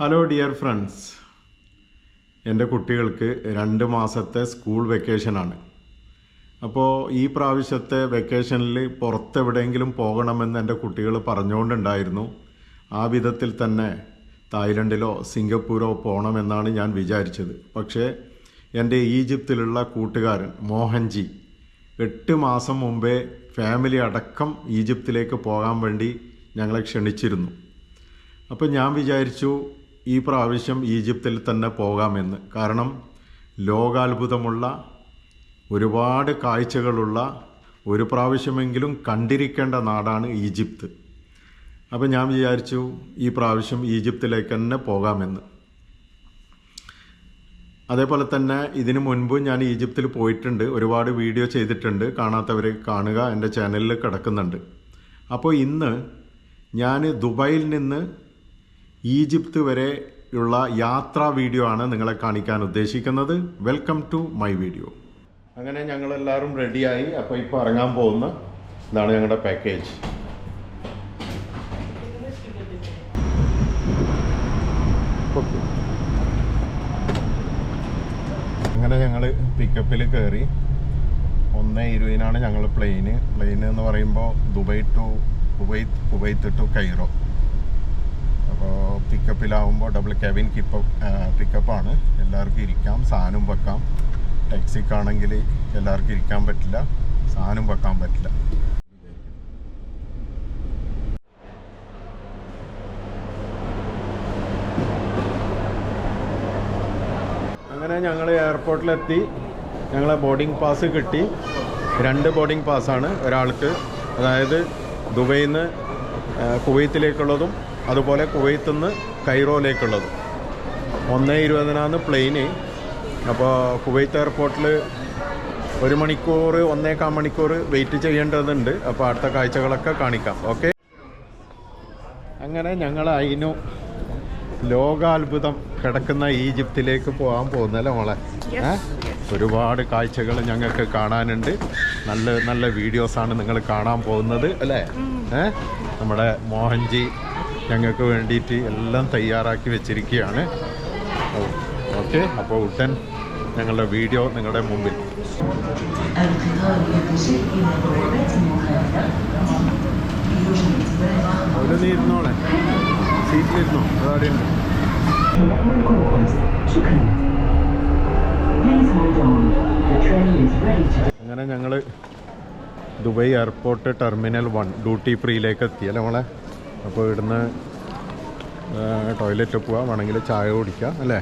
Hello dear friends എന്റെ കുട്ടികൾക്ക് രണ്ട് മാസത്തെ സ്കൂൾ വെക്കേഷനാണ് അപ്പോൾ ഈ പ്രാവശ്യത്തെ വെക്കേഷനിൽ പുറത്തെവിടെയെങ്കിലും പോകണമെന്ന് എന്റെ കുട്ടികൾ പറഞ്ഞുകൊണ്ടുണ്ടായിരുന്നു. ആ വിധത്തിൽ തന്നെ തായ്ലൻഡിലോ സിംഗപ്പൂരോ പോകണമെന്നാണ് ഞാൻ വിചാരിച്ചത്. പക്ഷേ എന്റെ ഈജിപ്തിലുള്ള കൂട്ടുകാരൻ മോഹൻജി എട്ട് മാസം മുമ്പേ ഫാമിലി അടക്കം ഈജിപ്തിലേക്ക് പോകാൻ വേണ്ടി ഞങ്ങളെ ക്ഷണിച്ചിരുന്നു. അപ്പോൾ ഞാൻ വിചാരിച്ചു ഈ പ്രാവശ്യം ഈജിപ്തിൽ തന്നെ പോകാമെന്ന്. കാരണം ലോകാത്ഭുതമുള്ള ഒരുപാട് കാഴ്ചകളുള്ള ഒരു പ്രാവശ്യമെങ്കിലും കണ്ടിരിക്കേണ്ട നാടാണ് ഈജിപ്ത്. അപ്പോൾ ഞാൻ വിചാരിച്ചു ഈ പ്രാവശ്യം ഈജിപ്തിലേക്ക് തന്നെ പോകാമെന്ന്. അതേപോലെ തന്നെ ഇതിനു മുൻപ് ഞാൻ ഈജിപ്തിൽ പോയിട്ടുണ്ട്. ഒരുപാട് വീഡിയോ ചെയ്തിട്ടുണ്ട്. കാണാത്തവർ കാണുക. എന്റെ ചാനലിൽ കിടക്കുന്നുണ്ട്. അപ്പോൾ ഇന്ന് ഞാൻ ദുബായിൽ നിന്ന് ഈജിപ്ത് വരെ ഉള്ള യാത്രാ വീഡിയോ ആണ് നിങ്ങളെ കാണിക്കാൻ ഉദ്ദേശിക്കുന്നത്. വെൽക്കം ടു മൈ വീഡിയോ അങ്ങനെ ഞങ്ങൾ എല്ലാവരും റെഡിയായി അപ്പോൾ ഇപ്പോൾ ഇറങ്ങാൻ പോകുന്ന ഇതാണ് ഞങ്ങളുടെ പാക്കേജ് അങ്ങനെ ഞങ്ങൾ പിക്കപ്പിൽ കയറി ഒന്ന് ഇരുപതിനാണ് ഞങ്ങൾ പ്ലെയിന് പ്ലെയിൻ എന്ന് പറയുമ്പോൾ Dubai to Kuwait Kuwait to Cairo. അപ്പോൾ പിക്കപ്പിലാവുമ്പോൾ ഡബിൾ കെവിൻ കിപ്പ് പിക്കപ്പാണ് എല്ലാവർക്കും ഇരിക്കാം. സാധനം വെക്കാം. ടാക്സിക്കാണെങ്കിൽ എല്ലാവർക്കും ഇരിക്കാൻ പറ്റില്ല. സാധനം വെക്കാൻ പറ്റില്ല. അങ്ങനെ ഞങ്ങൾ എയർപോർട്ടിലെത്തി ഞങ്ങളെ ബോർഡിംഗ് പാസ് കിട്ടി. രണ്ട് ബോർഡിംഗ് പാസ്സാണ് ഒരാൾക്ക്. അതായത് ദുബൈയിൽ നിന്ന് കുവൈത്തിലേക്കുള്ളതും അതുപോലെ കുവൈത്തിൽ നിന്ന് കൈറോയിലേക്കുള്ളത്. ഒന്ന് ഇരുപതിനാണ് പ്ലെയിന്. അപ്പോൾ കുവൈത്ത് എയർപോർട്ടിൽ ഒരു മണിക്കൂർ ഒന്നേകാൽ മണിക്കൂർ വെയിറ്റ് ചെയ്യേണ്ടതുണ്ട്. അപ്പോൾ അടുത്ത കാഴ്ചകളൊക്കെ കാണിക്കാം. ഓക്കെ? അങ്ങനെ ഞങ്ങൾ അതിനു ലോകാത്ഭുതം കിടക്കുന്ന ഈജിപ്തിലേക്ക് പോകാൻ പോകുന്നല്ലേ മോളെ? ഒരുപാട് കാഴ്ചകൾ ഞങ്ങൾക്ക് കാണാനുണ്ട്. നല്ല നല്ല വീഡിയോസാണ് നിങ്ങൾ കാണാൻ പോകുന്നത് അല്ലേ? നമ്മുടെ മോഹൻജി ഞങ്ങൾക്ക് വേണ്ടിയിട്ട് എല്ലാം തയ്യാറാക്കി വെച്ചിരിക്കുകയാണ്. ഓക്കെ. അപ്പോൾ ഉടൻ ഞങ്ങളുടെ വീഡിയോ നിങ്ങളുടെ മുമ്പിൽ. ഇരുന്നോളെ. സീറ്റിലിരുന്നോ? അതാടെയുണ്ട് അങ്ങനെ ഞങ്ങൾ Dubai airport terminal one duty ഫ്രീയിലേക്ക് എത്തിയല്ലേ നമ്മളെ മോളെ? അപ്പോൾ ഇവിടുന്ന് ടോയ്ലറ്റിൽ പോവാം. വേണമെങ്കിൽ ചായ കുടിക്കാം അല്ലേ?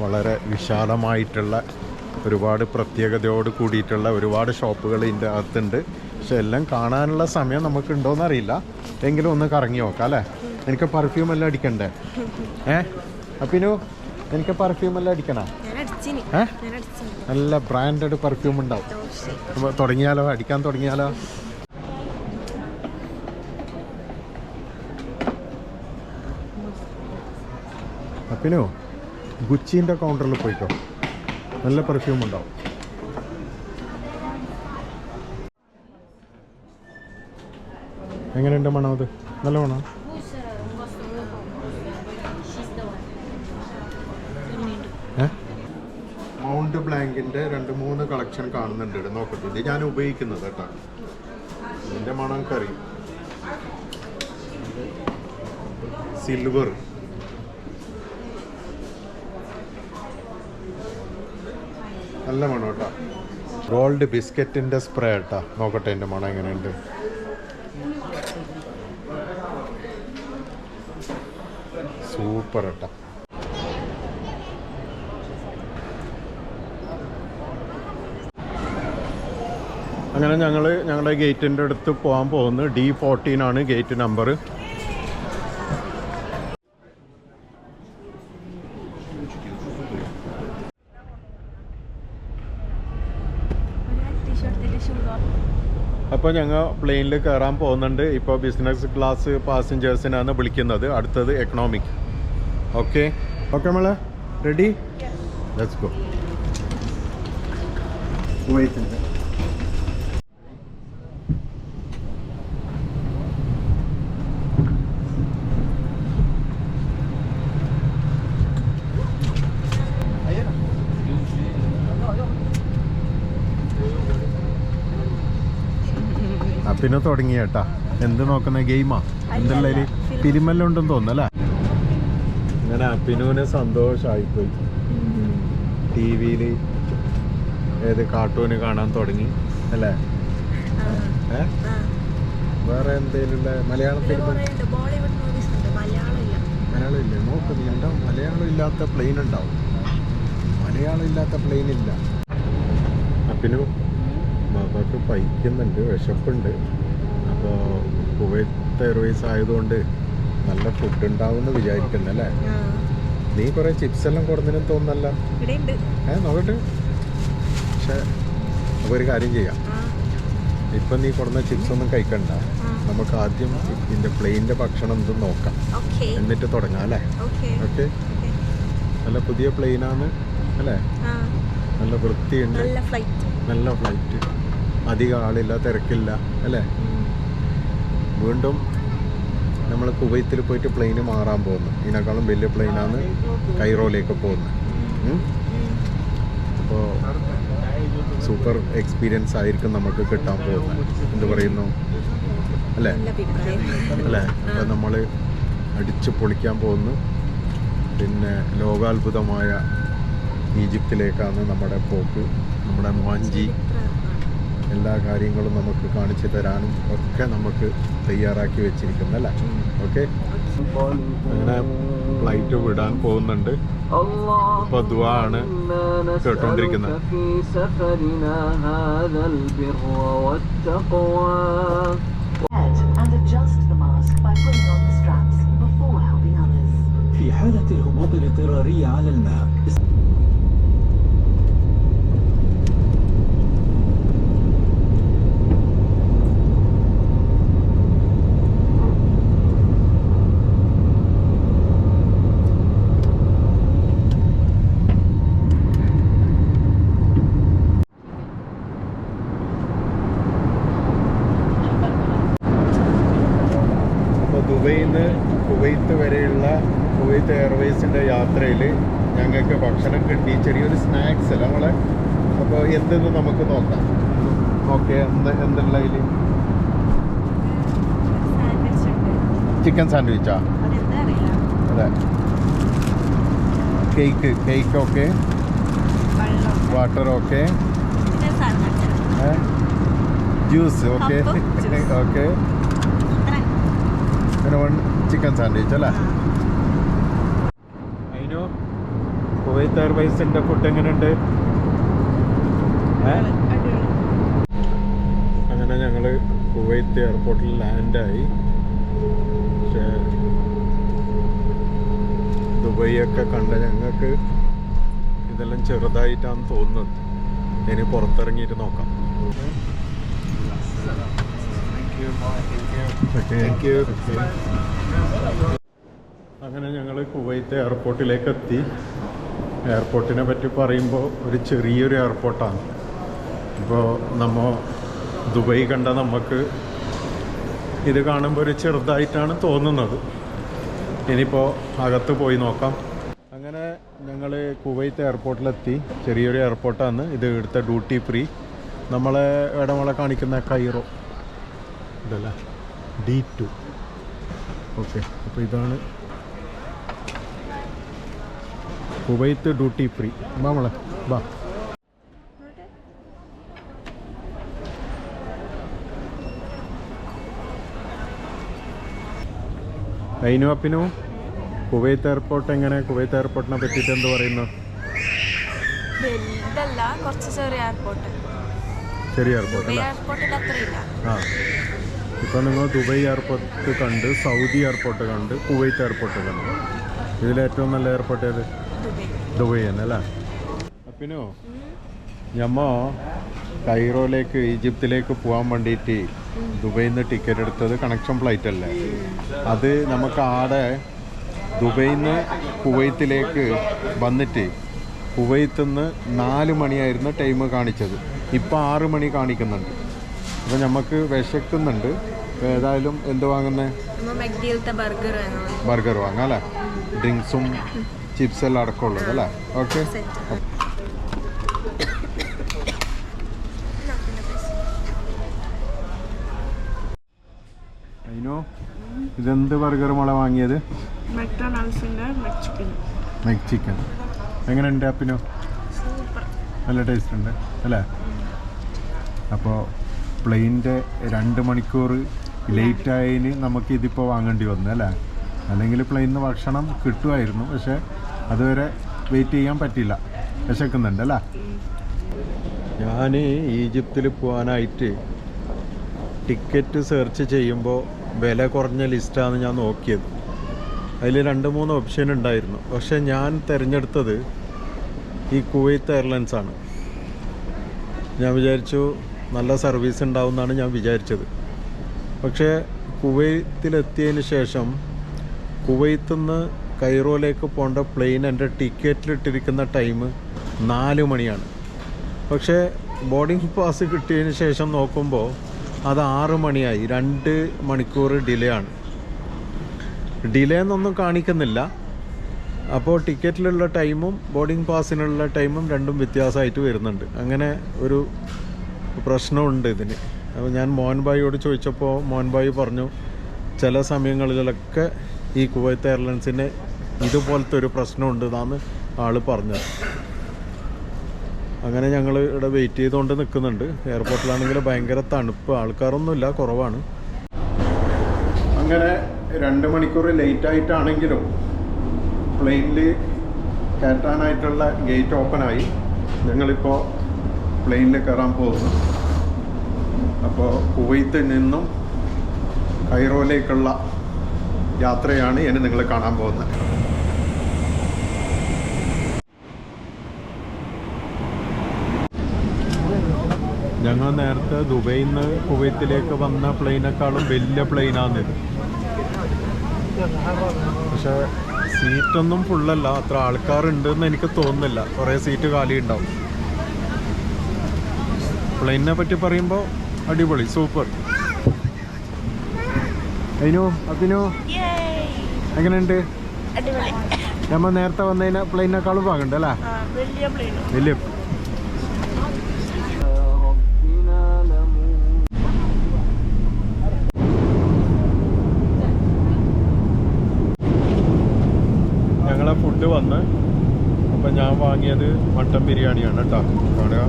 വളരെ വിശാലമായിട്ടുള്ള ഒരുപാട് പ്രത്യേകതയോട് കൂടിയിട്ടുള്ള ഒരുപാട് ഷോപ്പുകൾ ഇതിന്റെ അകത്തുണ്ട്. പക്ഷെ എല്ലാം കാണാനുള്ള സമയം നമുക്ക് ഉണ്ടോയെന്ന് അറിയില്ല. എങ്കിലും ഒന്ന് കറങ്ങി നോക്കാം അല്ലേ? എനിക്ക് പെർഫ്യൂം എല്ലാം അടിക്കണ്ടേ? ഏ? അപ്പിനു എനിക്ക് പെർഫ്യൂം എല്ലാം അടിക്കണം? ഏ? നല്ല ബ്രാൻഡഡ് പെർഫ്യൂം ഉണ്ടാവും. തുടങ്ങിയാലോ? അടിക്കാൻ തുടങ്ങിയാലോ? അപ്പിനോ ഗുച്ചീന്റെ കൗണ്ടറിൽ പോയിക്കോ. നല്ല പെർഫ്യൂം ഉണ്ടാവും. എങ്ങനെയുണ്ട് മണം അത്? നല്ല മണം? മൗണ്ട് ബ്ലാങ്കിന്റെ രണ്ട് മൂന്ന് കളക്ഷൻ കാണുന്നുണ്ട് ഇവിടെ നോക്കട്ടെ. ഇത് ഞാൻ ഉപയോഗിക്കുന്നത് കേട്ടോ. ഇതിന്റെ മണം കറി. സിൽവർ നല്ല മണം കേട്ടോ. ഗോൾഡ് ബിസ്ക്കറ്റിന്റെ സ്പ്രേ കേട്ടോ. നോക്കട്ടെ എന്റെ മണം എങ്ങനെയുണ്ട്. സൂപ്പർ കേട്ടോ. അങ്ങനെ ഞങ്ങൾ ഞങ്ങളുടെ ഗേറ്റിന്റെ അടുത്ത് പോകാൻ പോകുന്നു ഡി ഫോർട്ടീൻ ആണ് ഗേറ്റ് നമ്പർ അപ്പോൾ ഞങ്ങൾ പ്ലെയിനിൽ കയറാൻ പോകുന്നുണ്ട്. ഇപ്പോൾ ബിസിനസ് ക്ലാസ് പാസഞ്ചേഴ്സിനാണ് വിളിക്കുന്നത്. അടുത്തത് എക്കണോമിക് ഓക്കെ ഓക്കെ നമ്മളെ റെഡി ലെറ്റ്സ് ഗോ കുവൈത്തിന്റെ പിന്നെ തുടങ്ങി കേട്ടാ. എന്ത് നോക്കുന്ന ഗെയിമാ എന്തുള്ളതിൽ പിരിമല്ല ഉണ്ടെന്ന് തോന്നല്ലേ അങ്ങനെ അപ്പിനുവിന് സന്തോഷമായിപ്പോയി ടി വിയിൽ ഏത് കാർട്ടൂന് കാണാൻ തുടങ്ങി അല്ലേ? വേറെ എന്തെങ്കിലും മലയാളം ബോളിവുഡ് മൂവീസ് ഉണ്ട്. മലയാളം ഇല്ല. നോക്ക് നീ ഉണ്ടാവും മലയാളം ഇല്ലാത്ത പ്ലെയിൻ ഉണ്ടാവും. മലയാളം ഇല്ലാത്ത പ്ലെയിൻ ഇല്ല. അപ്പിനു ബാബാക്ക് പൈക്കുന്നുണ്ട് വിശപ്പുണ്ട്. അപ്പോൾ കുവൈത്ത് എയർവേസ് ആയതുകൊണ്ട് നല്ല ഫുഡ് ഉണ്ടാവും എന്ന് വിചാരിക്കുന്നല്ലേ നീ കുറെ ചിപ്സ് എല്ലാം കൊടുന്നതിനും തോന്നല്ല ഏ നോക്കട്ടെ. പക്ഷേ അപ്പോൾ ഒരു കാര്യം ചെയ്യാം. ഇപ്പം നീ കൊടുന്ന ചിപ്സ് ഒന്നും കഴിക്കണ്ട. നമുക്ക് ആദ്യം ഇതിന്റെ പ്ലെയിന്റെ ഭക്ഷണം എന്തും നോക്കാം. എന്നിട്ട് തുടങ്ങാം അല്ലേ? ഓക്കെ. നല്ല പുതിയ പ്ലെയിനാണ് അല്ലേ? നല്ല വൃത്തിയുണ്ട്. നല്ല ഫ്ലൈറ്റ് അധികം ആളില്ല തിരക്കില്ല അല്ലേ? വീണ്ടും നമ്മൾ കുവൈത്തിൽ പോയിട്ട് പ്ലെയിന് മാറാൻ പോകുന്നു. ഇതിനേക്കാളും വലിയ പ്ലെയിനാണ് കൈറോയിലേക്ക് പോകുന്നത്. അപ്പോൾ സൂപ്പർ എക്സ്പീരിയൻസ് ആയിരിക്കും നമുക്ക് കിട്ടാൻ പോകുന്നത്. എന്ത് പറയുന്നു? അല്ലേ? അല്ലേ? അപ്പം നമ്മൾ അടിച്ച് പൊളിക്കാൻ പോകുന്നു. പിന്നെ ലോകാത്ഭുതമായ ഈജിപ്തിലേക്കാണ് നമ്മുടെ പോക്ക്. നമ്മുടെ വാഞ്ചി എല്ലാ കാര്യങ്ങളും നമുക്ക് കാണിച്ചു തരാനും ഒക്കെ നമുക്ക് തയ്യാറാക്കി വെച്ചിരിക്കുന്നു അല്ലേ ഓക്കെ അങ്ങനെ ഫ്ലൈറ്റ് വിടാൻ പോകുന്നുണ്ട് ഇപ്പൊ ദുആ ആണ് കേട്ടോണ്ടിരിക്കുന്നത്. കേട്ടോണ്ടിരിക്കുന്നത് في سفرنا هذا البر والتقوى Head and adjust the mask by pulling on the straps before helping others. في حالة الهبوط الاضطراري على الماء snacks അല്ല നമ്മളെ അപ്പോൾ എന്തെന്ന് നമുക്ക് നോക്കാം. ഓക്കെ എന്ത് എന്തുള്ള അതിൽ ചിക്കൻ സാൻഡ്വിച്ചാ? അതെ. Cake cake okay. Water okay. Juice okay. Okay. പിന്നെ വൺ ചിക്കൻ സാൻഡ്വിച്ച് അല്ലേ അതിനു കുവൈത്ത് എയർവൈസിന്റെ ഫുഡ് എങ്ങനെയുണ്ട്? അങ്ങനെ ഞങ്ങൾ കുവൈത്ത് എയർപോർട്ടിൽ ലാൻഡായി പക്ഷേ ദുബൈയൊക്കെ കണ്ട ഞങ്ങൾക്ക് ഇതെല്ലാം ചെറുതായിട്ടാണ് തോന്നുന്നത്. ഇനി പുറത്തിറങ്ങിയിട്ട് നോക്കാം. അങ്ങനെ ഞങ്ങൾ കുവൈത്ത് എയർപോർട്ടിലേക്ക് എത്തി. എയർപോർട്ടിനെ പറ്റി പറയുമ്പോൾ ഒരു ചെറിയൊരു എയർപോർട്ടാണ്. ഇപ്പോൾ നമ്മൾ ദുബൈ കണ്ട നമുക്ക് ഇത് കാണുമ്പോൾ ഒരു ചെറുതായിട്ടാണ് തോന്നുന്നത്. ഇനിയിപ്പോൾ അകത്ത് പോയി നോക്കാം. അങ്ങനെ ഞങ്ങൾ കുവൈത്ത് എയർപോർട്ടിലെത്തി. ചെറിയൊരു എയർപോർട്ടാണ്. ഇത് ഇവിടുത്തെ ഡ്യൂട്ടി ഫ്രീ. നമ്മളെ ഇടമളെ കാണിക്കുന്ന കൈറോ. ഇതല്ല? D two. ഓക്കെ. അപ്പോൾ ഇതാണ് കുവൈത്ത് ഡ്യൂട്ടി ഫ്രീ. ബാ മോളെ ബാ അതിനു അപ്പിനു കുവൈത്ത് എയർപോർട്ട് എങ്ങനെ? കുവൈത്ത് എയർപോർട്ടിനെ പറ്റിയിട്ട് എന്ത് പറയുന്നു? ഇപ്പൊ ചെറിയ എയർപോർട്ട്. ആ. നിങ്ങൾ ദുബൈ എയർപോർട്ട് കണ്ട് സൗദി എയർപോർട്ട് കണ്ട് കുവൈത്ത് എയർപോർട്ട് കണ്ട്. ഇതിലേറ്റവും നല്ല എയർപോർട്ട് ഏത്? ദുബൈ. ദുബൈ തന്നെ അല്ലേ അപ്പിനു ഞമ്മ കൈറോയിലേക്ക് ഈജിപ്തിലേക്ക് പോകാൻ വേണ്ടിയിട്ട് ദുബൈയിൽ നിന്ന് ടിക്കറ്റ് എടുത്തത് കണക്ഷൻ ഫ്ലൈറ്റ് അല്ലേ? അത് നമുക്ക് ആടെ ദുബൈയിൽ നിന്ന് കുവൈത്തിലേക്ക് വന്നിട്ട് കുവൈത്തിൽ നിന്ന് നാല് മണിയായിരുന്നു ടൈം കാണിച്ചത്. ഇപ്പോൾ ആറ് മണി കാണിക്കുന്നുണ്ട്. അപ്പോൾ നമുക്ക് വിശക്കുന്നുണ്ട്. ഏതായാലും എന്ത് വാങ്ങുന്നത് ബർഗർ വാങ്ങാം അല്ലേ? ഡ്രിങ്ക്സും ചിപ്സ് എല്ലാം അടക്കമുള്ളത് അല്ലേ? ഓക്കെ ഇതെന്ത് ബർഗർ മോളെ വാങ്ങിയത്? McChicken. എങ്ങനെയുണ്ട് അപ്പിനോ? നല്ല ടേസ്റ്റ് ഉണ്ട് അല്ലേ? അപ്പോൾ പ്ലെയിന്റെ രണ്ട് മണിക്കൂർ ലേറ്റ് ആയതിന് നമുക്ക് ഇതിപ്പോൾ വാങ്ങേണ്ടി വന്നു അല്ലേ? അല്ലെങ്കിൽ പ്ലെയിനിൽ നിന്ന് ഭക്ഷണം കിട്ടുമായിരുന്നു. പക്ഷേ അതുവരെ വെയിറ്റ് ചെയ്യാൻ പറ്റില്ല വിശക്കുന്നുണ്ട് അല്ലേ? ഞാൻ ഈജിപ്തിൽ പോകാനായിട്ട് ടിക്കറ്റ് സെർച്ച് ചെയ്യുമ്പോൾ വില കുറഞ്ഞ ലിസ്റ്റാണ് ഞാൻ നോക്കിയത്. അതിൽ രണ്ട് മൂന്ന് ഓപ്ഷൻ ഉണ്ടായിരുന്നു. പക്ഷേ ഞാൻ തിരഞ്ഞെടുത്തത് ഈ കുവൈത്ത് എയർലൈൻസ് ആണ്. ഞാൻ വിചാരിച്ചു നല്ല സർവീസ് ഉണ്ടാവും എന്നാണ് ഞാൻ വിചാരിച്ചത്. പക്ഷേ കുവൈത്തിലെത്തിയതിന് ശേഷം കുവൈത്തിൽ നിന്ന് കൈറോയിലേക്ക് പോകേണ്ട പ്ലെയിൻ എന്റെ ടിക്കറ്റിലിട്ടിരിക്കുന്ന ടൈം നാല് മണിയാണ്. പക്ഷേ ബോർഡിംഗ് പാസ് കിട്ടിയതിന് ശേഷം നോക്കുമ്പോൾ അത് ആറ് മണിയായി. രണ്ട് മണിക്കൂർ ഡിലേ ആണ്. ഡിലേ എന്നൊന്നും കാണിക്കുന്നില്ല. അപ്പോൾ ടിക്കറ്റിലുള്ള ടൈമും ബോർഡിംഗ് പാസിനുള്ള ടൈമും രണ്ടും വ്യത്യാസമായിട്ട് വരുന്നുണ്ട്. അങ്ങനെ ഒരു പ്രശ്നമുണ്ട് ഇതിന്. അപ്പോൾ ഞാൻ മോഹൻബായിയോട് ചോദിച്ചപ്പോൾ മോഹൻബായി പറഞ്ഞു ചില സമയങ്ങളിലൊക്കെ ഈ കുവൈത്ത് എയർലൈൻസിന് ഇതുപോലത്തെ ഒരു പ്രശ്നമുണ്ട് എന്നാണ് ആൾ പറഞ്ഞത്. അങ്ങനെ ഞങ്ങൾ ഇവിടെ വെയിറ്റ് ചെയ്തുകൊണ്ട് നിൽക്കുന്നുണ്ട് എയർപോർട്ടിലാണെങ്കിൽ ഭയങ്കര തണുപ്പ്. ആൾക്കാരൊന്നുമില്ല കുറവാണ്. അങ്ങനെ രണ്ട് മണിക്കൂർ ലേറ്റ് ആയിട്ടാണെങ്കിലും പ്ലെയിനിൽ കയറ്റാനായിട്ടുള്ള ഗേറ്റ് ഓപ്പൺ ഓപ്പണായി. ഞങ്ങളിപ്പോൾ പ്ലെയിനിൽ കയറാൻ പോകുന്നു. അപ്പോൾ കുവൈത്തിൽ നിന്നും കൈറോയിലേക്കുള്ള യാത്രയാണ് ഇനി നിങ്ങൾ കാണാൻ പോകുന്നത്. ഞങ്ങൾ നേരത്തെ ദുബൈയിൽ നിന്ന് കുവൈത്തിലേക്ക് വന്ന പ്ലെയിനേക്കാളും വലിയ പ്ലെയിനാണിത് പക്ഷെ സീറ്റൊന്നും ഫുള്ളല്ല അത്ര ആൾക്കാരുണ്ട് എന്ന് എനിക്ക് തോന്നുന്നില്ല. കുറേ സീറ്റ് കാലി ഉണ്ടാവും പ്ലെയിനെ പറ്റി പറയുമ്പോൾ അടിപൊളി സൂപ്പർ. അതിനു അതിനോ എങ്ങനെയുണ്ട്? നമ്മൾ നേരത്തെ വന്നതിന് പ്ലെയിനേക്കാളും ഭാഗമുണ്ട് അല്ലേ? വലിയ വന്ന് അപ്പം ഞാൻ വാങ്ങിയത് മട്ടൻ ബിരിയാണിയാണ് കേട്ടോ കാണുക.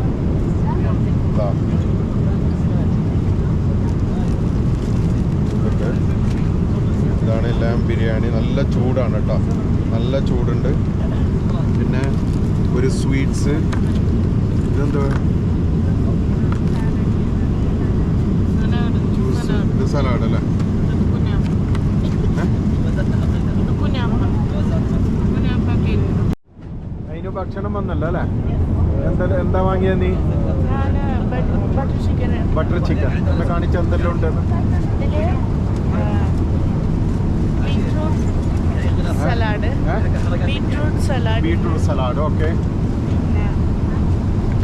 ഇതാണ് എല്ലാം ബിരിയാണി. നല്ല ചൂടാണ് കേട്ടോ നല്ല ചൂടുണ്ട്. പിന്നെ ഒരു സ്വീറ്റ്സ്. ഇതെന്തോ ജ്യൂസ്. ഇത് സലാഡ് അല്ലേ ഏഹ് അതിന് ഭക്ഷണം വന്നല്ല അല്ലേ? എന്താ എന്താ വാങ്ങിയ നീ? ബട്ടർ ചിക്കൻ എന്നെ കാണിച്ച എന്തെല്ലാം ഉണ്ട്. സലാഡ്. Beetroot salad. ഓക്കെ.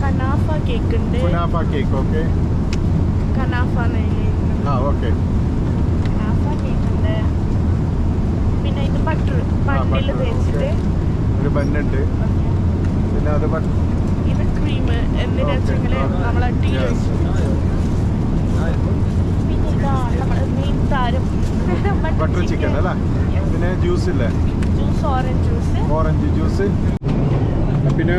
കനാഫ കേക്ക് ഉണ്ട് കനാഫ കേക്ക് ഓക്കെ. കനാഫ നെയ്യ് ആ ഓക്കെ. കനാഫ കേക്ക് ഉണ്ട് പിന്നെ ഇത് ബട്ടർ ബണ്ണിൽ തേച്ചിട്ട് ഒരു ബന്നുണ്ട് ഇത് ക്രീം വെച്ചെങ്കിൽ നമ്മളെ ടീ ബട്ടർ ചിക്കൻ അല്ലേ? പിന്നെ ജ്യൂസ് ഇല്ലേ? Juice orange juice orange juice പിന്നെ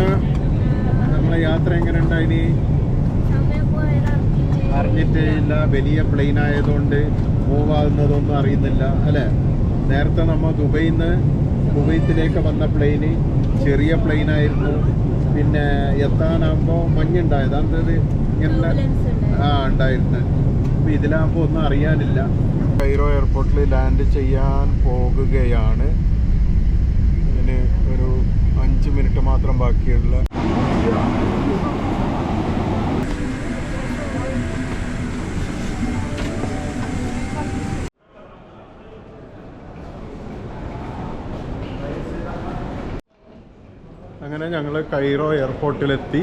നമ്മളെ യാത്ര എങ്ങനെ ഉണ്ടായിനി അറിഞ്ഞിട്ടേ ഇല്ല വലിയ പ്ലെയിൻ ആയതുകൊണ്ട് മൂവ് ആകുന്നതൊന്നും അറിയുന്നില്ല. അല്ലേ? നേരത്തെ നമ്മൾ ദുബൈയിൽ നിന്ന് കുവൈത്തിലേക്ക് വന്ന പ്ലെയിന് ചെറിയ പ്ലെയിൻ ആയിരുന്നു. പിന്നെ എത്താനാകുമ്പോൾ മഞ്ഞുണ്ടായത്. അന്തത് ഇങ്ങനെ ആ ഉണ്ടായിരുന്നു. അപ്പം ഇതിലാകുമ്പോൾ ഒന്നും അറിയാനില്ല. കൈറോ എയർപോർട്ടിൽ ലാൻഡ് ചെയ്യാൻ പോകുകയാണ്. ഇതിന് ഒരു അഞ്ച് മിനിറ്റ് മാത്രം ബാക്കിയുള്ള അങ്ങനെ ഞങ്ങൾ കൈറോ എയർപോർട്ടിലെത്തി.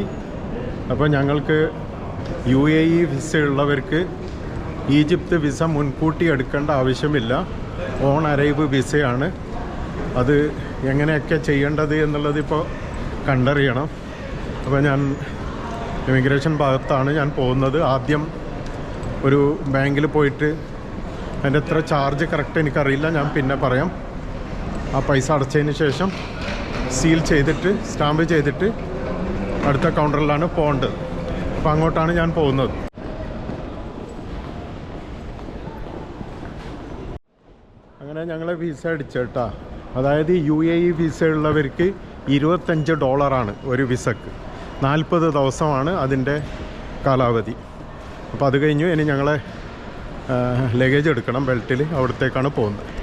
അപ്പോൾ ഞങ്ങൾക്ക് യു എ ഇ വിസ ഉള്ളവർക്ക് ഈജിപ്ത് വിസ മുൻകൂട്ടി എടുക്കേണ്ട ആവശ്യമില്ല. ഓൺ അറൈവ് വിസയാണ്. അത് എങ്ങനെയൊക്കെ ചെയ്യേണ്ടത് എന്നുള്ളത് ഇപ്പോൾ കണ്ടറിയണം. അപ്പോൾ ഞാൻ ഇമിഗ്രേഷൻ ഭാഗത്താണ് ഞാൻ പോകുന്നത്. ആദ്യം ഒരു ബാങ്കിൽ പോയിട്ട് അതിന്റെ എത്ര ചാർജ് കറക്റ്റ് എനിക്കറിയില്ല. ഞാൻ പിന്നെ പറയാം. ആ പൈസ അടച്ചതിന് ശേഷം സീൽ ചെയ്തിട്ട് സ്റ്റാമ്പ് ചെയ്തിട്ട് അടുത്ത കൗണ്ടറിലാണ് പോകേണ്ടത്. അപ്പോൾ അങ്ങോട്ടാണ് ഞാൻ പോകുന്നത്. അങ്ങനെ ഞങ്ങളെ വിസ അടിച്ചേട്ടാ. അതായത് യു എ ഇ വിസ ഉള്ളവർക്ക് ഇരുപത്തഞ്ച് ഡോളറാണ് ഒരു വിസക്ക് നാൽപ്പത് ദിവസമാണ് അതിന്റെ കാലാവധി. അപ്പോൾ അത് കഴിഞ്ഞു ഇനി ഞങ്ങളെ ലഗേജ് എടുക്കണം ബെൽറ്റിൽ അവിടത്തേക്കാണ് പോകുന്നത്.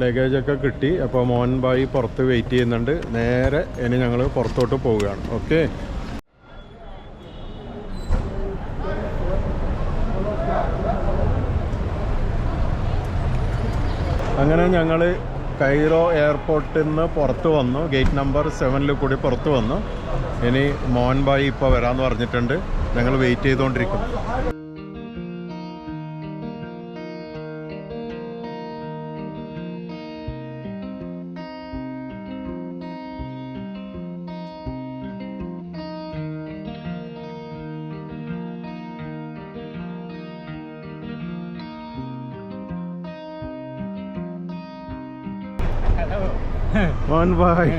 ലഗേജൊക്കെ കിട്ടി. അപ്പോൾ മോഹൻ പുറത്ത് വെയിറ്റ് ചെയ്യുന്നുണ്ട്. നേരെ ഇനി ഞങ്ങൾ പുറത്തോട്ട് പോവുകയാണ്. ഓക്കെ അങ്ങനെ ഞങ്ങൾ കൈറോ എയർപോർട്ടിൽ നിന്ന് പുറത്ത് വന്നു. ഗേറ്റ് നമ്പർ സെവനിൽ കൂടി പുറത്ത് വന്നു. ഇനി മോഹൻ ഇപ്പോൾ വരാമെന്ന് പറഞ്ഞിട്ടുണ്ട്. ഞങ്ങൾ വെയിറ്റ് ചെയ്തുകൊണ്ടിരിക്കുന്നു മോഹൻ ഭായ്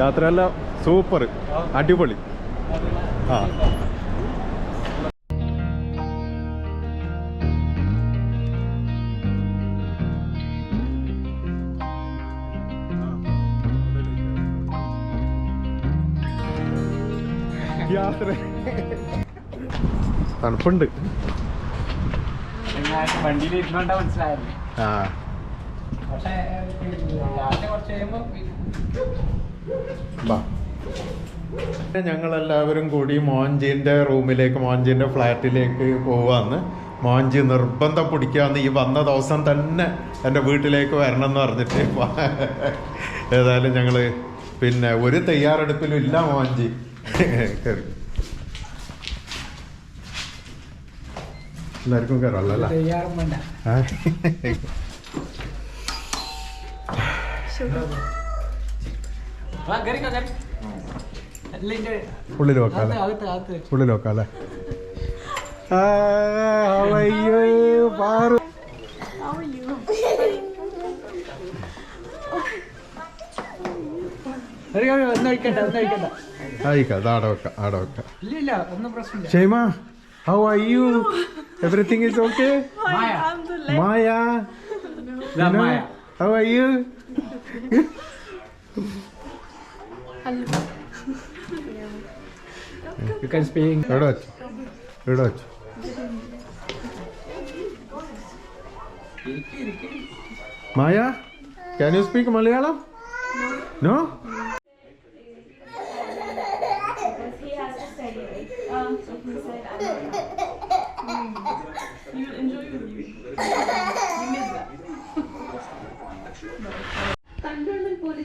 യാത്രയെല്ലാം? സൂപ്പർ. അടിപൊളി. ആ. യാത്ര. തണുപ്പുണ്ട്. ആ. ഞങ്ങളെല്ലാവരും കൂടി മോഹൻജീന്റെ റൂമിലേക്ക് മോഹൻജീന്റെ ഫ്ലാറ്റിലേക്ക് പോവാന്ന്. മോഹൻജി നിർബന്ധം പിടിക്കാന്ന് ഈ വന്ന ദിവസം തന്നെ എന്റെ വീട്ടിലേക്ക് വരണം എന്ന് പറഞ്ഞിട്ട്. ഏതായാലും ഞങ്ങൾ പിന്നെ ഒരു തയ്യാറെടുപ്പിലും ഇല്ല മോഹൻജി എല്ലാവർക്കും കയറാമല്ലോ അല്ലേ ഉള്ളിൽ വെക്കാം അല്ലേ ഉള്ളിൽ വെക്കാം അല്ലേ പാറു. ആയിക്കാം അത് ആടെ വെക്കാം ആടെ വെക്കാം. Shaima How are you? Everything is okay? Maya. Maya. No. Maya. How are you? You can speak. Rodot. Rodot. Maya, can you speak Malayalam? No?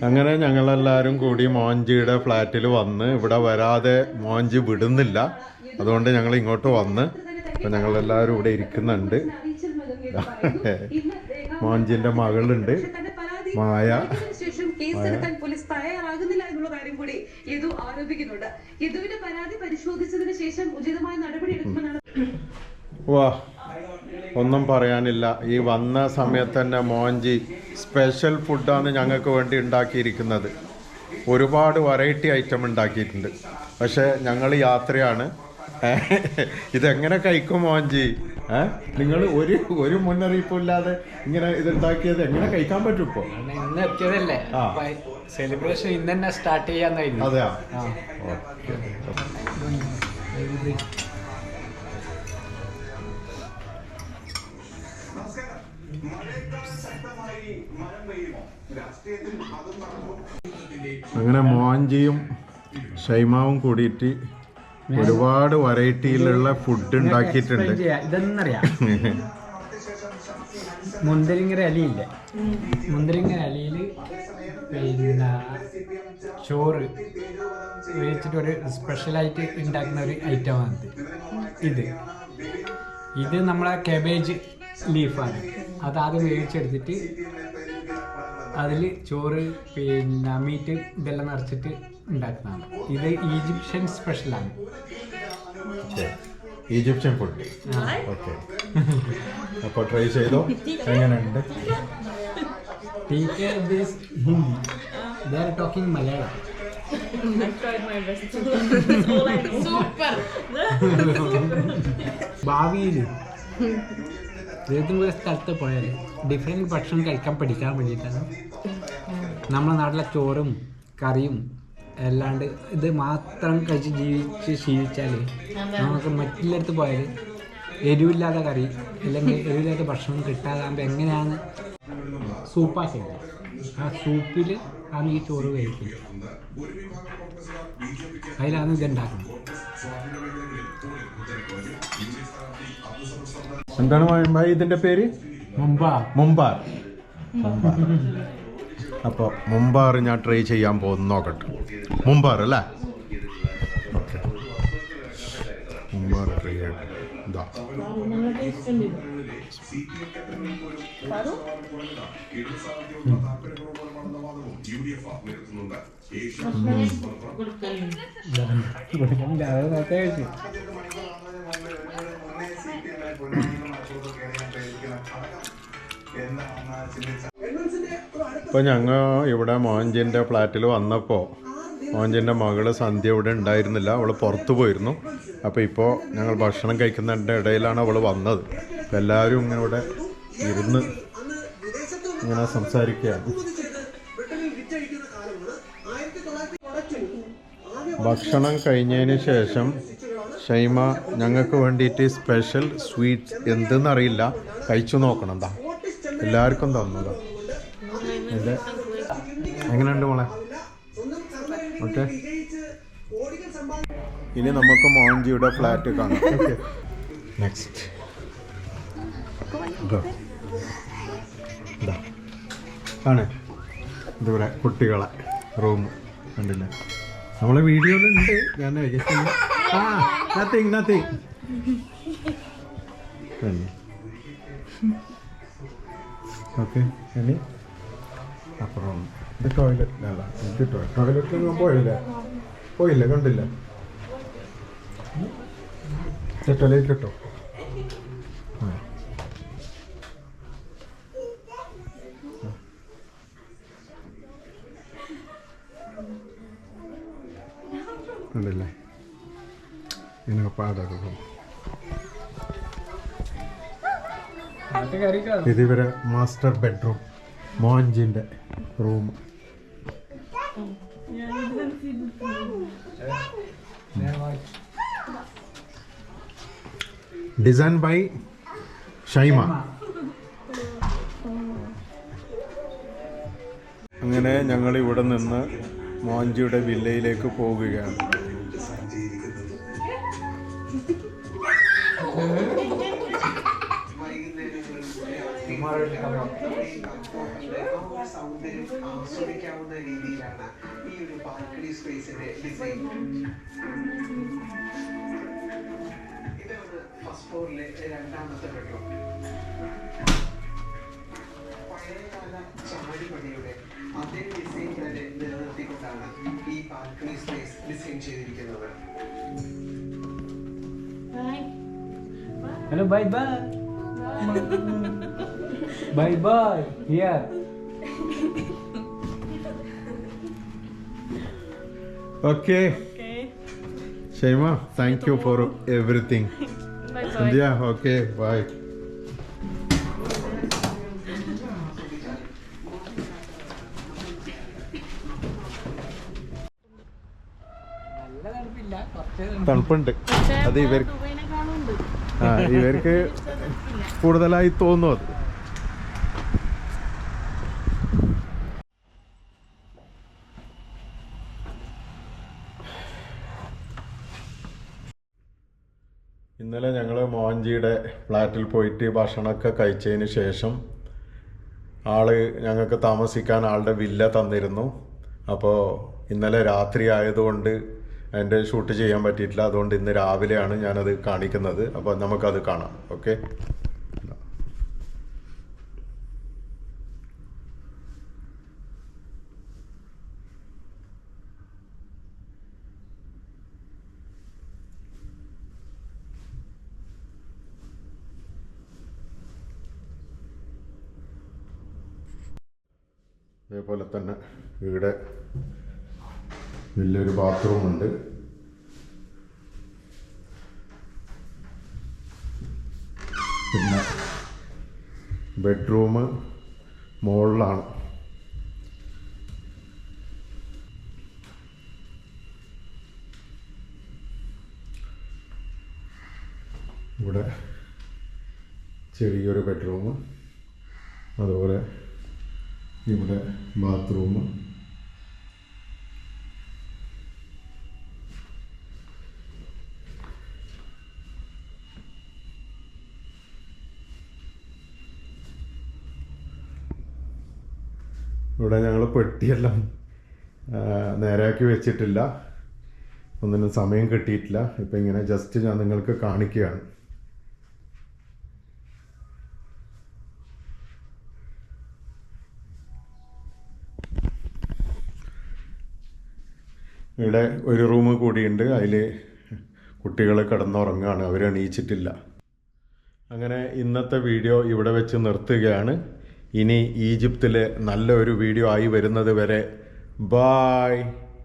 അങ്ങനെ ഞങ്ങളെല്ലാവരും കൂടി മോഞ്ചിയുടെ ഫ്ലാറ്റിൽ വന്ന് ഇവിടെ വരാതെ മോഞ്ചി വിടുന്നില്ല. അതുകൊണ്ട് ഞങ്ങൾ ഇങ്ങോട്ട് വന്ന് അപ്പം ഞങ്ങളെല്ലാവരും ഇവിടെ ഇരിക്കുന്നുണ്ട്. മോഞ്ചിന്റെ മകളുണ്ട്. മായ. ശേഷം കേസെടുക്കാൻ പോലീസ് തയ്യാറാകുന്നില്ല എന്നുള്ള കാര്യം കൂടി യദു ആരോപിക്കുന്നുണ്ട്. യദുവിന്റെ പരാതി പരിശോധിച്ചതിന് ശേഷം ഉചിതമായ നടപടി എടുക്കുമെന്നാണ് വാ. ഒന്നും പറയാനില്ല. ഈ വന്ന സമയത്ത് തന്നെ മോഞ്ചി സ്പെഷ്യൽ ഫുഡാണ് ഞങ്ങൾക്ക് വേണ്ടി ഉണ്ടാക്കിയിരിക്കുന്നത്. ഒരുപാട് വെറൈറ്റി ഐറ്റം ഉണ്ടാക്കിയിട്ടുണ്ട്. പക്ഷേ ഞങ്ങൾ യാത്രയാണ്. ഇതെങ്ങനെ കഴിക്കും മോഞ്ചി ഏ നിങ്ങൾ ഒരു ഒരു മുന്നറിയിപ്പും ഇല്ലാതെ ഇങ്ങനെ ഇതുണ്ടാക്കിയത് എങ്ങനെ കഴിക്കാൻ പറ്റും ഇപ്പോൾ ഇന്ന് എത്തിയതല്ലേ? സെലിബ്രേഷൻ ഇന്ന് തന്നെ സ്റ്റാർട്ട് ചെയ്യാന്നായിരുന്നു അതെയാ? അങ്ങനെ മോഞ്ചിയും ഷൈമാവും കൂടിയിട്ട് ഒരുപാട് വെറൈറ്റിയിലുള്ള ഫുഡ് ഉണ്ടാക്കിയിട്ടുണ്ട്. ഇതെന്നറിയാം. മുന്തിരിങ്ങര അലിയില്ലേ? മുന്തിരിങ്ങര അലിയിൽ പിന്നെ ചോറ് വേവിച്ചിട്ട് ഒരു സ്പെഷ്യലായിട്ട് ഉണ്ടാക്കുന്ന ഒരു ഐറ്റമാണ് ഇത്. ഇത്. നമ്മളെ കെബേജ് ലീഫാണ് അത് ആദ്യം വേവിച്ചെടുത്തിട്ട് അതിൽ ചോറ് പിന്നെ മീറ്റ് ഇതെല്ലാം നിറച്ചിട്ട് ഉണ്ടാക്കുന്നതാണ്. ഇത് ഈജിപ്ഷ്യൻ സ്പെഷ്യലാണ് ഈജിപ്ഷ്യൻ ഫുഡ് ഓക്കെ. അപ്പോൾ ട്രൈ ചെയ്തോ? എങ്ങനെയുണ്ട്? Hindi they are talking Malayalam super ഭാവിയിൽ ഏതെങ്കിലും ഒരു സ്ഥലത്ത് പോയാൽ ഡിഫറെന്റ് ഭക്ഷണം കഴിക്കാൻ പഠിക്കാൻ വേണ്ടിയിട്ടാണ്. നമ്മുടെ നാട്ടിലെ ചോറും കറിയും അല്ലാണ്ട് ഇത് മാത്രം കഴിച്ച് ജീവിച്ച് ശീലിച്ചാൽ നമുക്ക് മറ്റുള്ളടത്ത് പോയാൽ എരിവില്ലാത്ത കറി അല്ലെങ്കിൽ എരിവില്ലാത്ത ഭക്ഷണം കിട്ടാതാകുമ്പോൾ എങ്ങനെയാണ് സൂപ്പാക്കിയത് ആ സൂപ്പിൽ ആണ് ഈ ചോറ് കഴിക്കുന്നത് അതിലാണ് ഇത് ഉണ്ടാക്കുന്നത് എന്താണ് ഭായി ഇതിന്റെ പേര്? മുമ്പാ മുമ്പാർ മുമ്പാർ അപ്പോൾ മുമ്പാർ ഞാൻ ട്രൈ ചെയ്യാൻ പോകുന്നു. നോക്കട്ടെ. മുമ്പാർ അല്ലേ? ഓക്കെ. മുമ്പാർ ട്രൈ ചെയ്യട്ടെ. ഇതാ. ഇപ്പോൾ ഞങ്ങൾ ഇവിടെ മോഹൻജിന്റെ ഫ്ലാറ്റിൽ വന്നപ്പോൾ മോഹൻജിന്റെ മകൾ സന്ധ്യ ഇവിടെ ഉണ്ടായിരുന്നില്ല അവൾ പുറത്തു പോയിരുന്നു. അപ്പോൾ ഇപ്പോൾ ഞങ്ങൾ ഭക്ഷണം കഴിക്കുന്നതിന്റെ ഇടയിലാണ് അവൾ വന്നത്. അപ്പോൾ എല്ലാവരും ഇങ്ങനെ ഇവിടെ ഇരുന്ന് ഇങ്ങനെ സംസാരിക്കുകയാണ്. ഭക്ഷണം കഴിഞ്ഞതിന് ശേഷം ഷൈമ ഞങ്ങൾക്ക് വേണ്ടിയിട്ട് സ്പെഷ്യൽ സ്വീറ്റ്സ് എന്തെന്നറിയില്ല. കഴിച്ചു നോക്കണം എന്താ എല്ലാവർക്കും തന്നതാ ഇത്? എങ്ങനെയുണ്ട് മോളെ? ഓക്കെ. ഇനി നമുക്ക് മോഹൻജിയുടെ ഫ്ലാറ്റ് കാണാം. ഓക്കെ. നെക്സ്റ്റ് ആണ്. ഇതുപോലെ കുട്ടികളെ. റൂം കണ്ടില്ലേ? നമ്മളെ വീഡിയോയിലുണ്ട്. ഞാൻ ആ. Nothing nothing. ഓക്കെ ഇനി അപ്പുറം. ഇത് ടോയ്ലറ്റിലല്ല ഇത് ടോയ്ലറ്റിൽ ഞാൻ പോയില്ല. പോയില്ല കണ്ടില്ല. ടോയ്ലറ്റ് കേട്ടോ ആ. പാടാക്കും ഇത് ഇവരെ മാസ്റ്റർ ബെഡ്റൂം മോഹൻജിന്റെ റൂം. Design by Shaima. അങ്ങനെ ഞങ്ങൾ ഇവിടെ നിന്ന് മോഹൻജിയുടെ വില്ലയിലേക്ക് പോകുകയാണ് ആസ്വദിക്കാവുന്ന രീതിയിലാണ് ഈ ഒരു ബാൽക്കണി സ്പേസിന്റെ ഡിസൈൻ ഇതാണ് ഫസ്റ്റ് ഫ്ലോറിലെ രണ്ടാമത്തെ ബെഡ്റൂം പഴയകാല ചാടിപടിയുടെ അതേ ഡിസൈൻ തന്നെ നിലനിർത്തിക്കൊണ്ടാണ് ഈ ബാൽക്കണി സ്പേസ് ഡിസൈൻ ചെയ്തിരിക്കുന്നത് Hello, bye bye. bye bye. Here. Okay Shaima thank you for everything Sandhya okay bye തണുപ്പുണ്ട്. അത് ഇവർക്ക് ആ ഇവർക്ക് കൂടുതലായി തോന്നും അത് ഇന്നലെ ഞങ്ങൾ മോഹൻജിയുടെ ഫ്ലാറ്റിൽ പോയിട്ട് ഭക്ഷണമൊക്കെ കഴിച്ചതിന് ശേഷം ആൾ ഞങ്ങൾക്ക് താമസിക്കാൻ ആളുടെ വില്ല തന്നിരുന്നു. അപ്പോൾ ഇന്നലെ രാത്രി ആയതുകൊണ്ട് എന്റെ ഷൂട്ട് ചെയ്യാൻ പറ്റിയിട്ടില്ല. അതുകൊണ്ട് ഇന്ന് രാവിലെയാണ് ഞാനത് കാണിക്കുന്നത്. അപ്പോൾ നമുക്കത് കാണാം. ഓക്കെ അതേപോലെ തന്നെ ഇവിടെ വലിയൊരു ബാത്റൂം ഉണ്ട്. പിന്നെ ബെഡ്റൂം മുകളിലാണ് ഇവിടെ ചെറിയൊരു ബെഡ്റൂം അതുപോലെ ഇവിടെ ബാത്റൂം ഇവിടെ ഞങ്ങൾ പെട്ടിയെല്ലാം നേരാക്കി വെച്ചിട്ടില്ല. ഒന്നിനും സമയം കിട്ടിയിട്ടില്ല. ഇപ്പം ഇങ്ങനെ ജസ്റ്റ് ഞാൻ നിങ്ങൾക്ക് കാണിക്കുകയാണ്. ഇവിടെ ഒരു റൂം കൂടിയുണ്ട്. അതിൽ കുട്ടികൾ കിടന്നുറങ്ങുകയാണ് അവർ എണീച്ചിട്ടില്ല. അങ്ങനെ ഇന്നത്തെ വീഡിയോ ഇവിടെ വെച്ച് നിർത്തുകയാണ്. ഇനി ഈജിപ്തിലെ നല്ലൊരു വീഡിയോ ആയി വരുന്നത് വരെ. ബായ്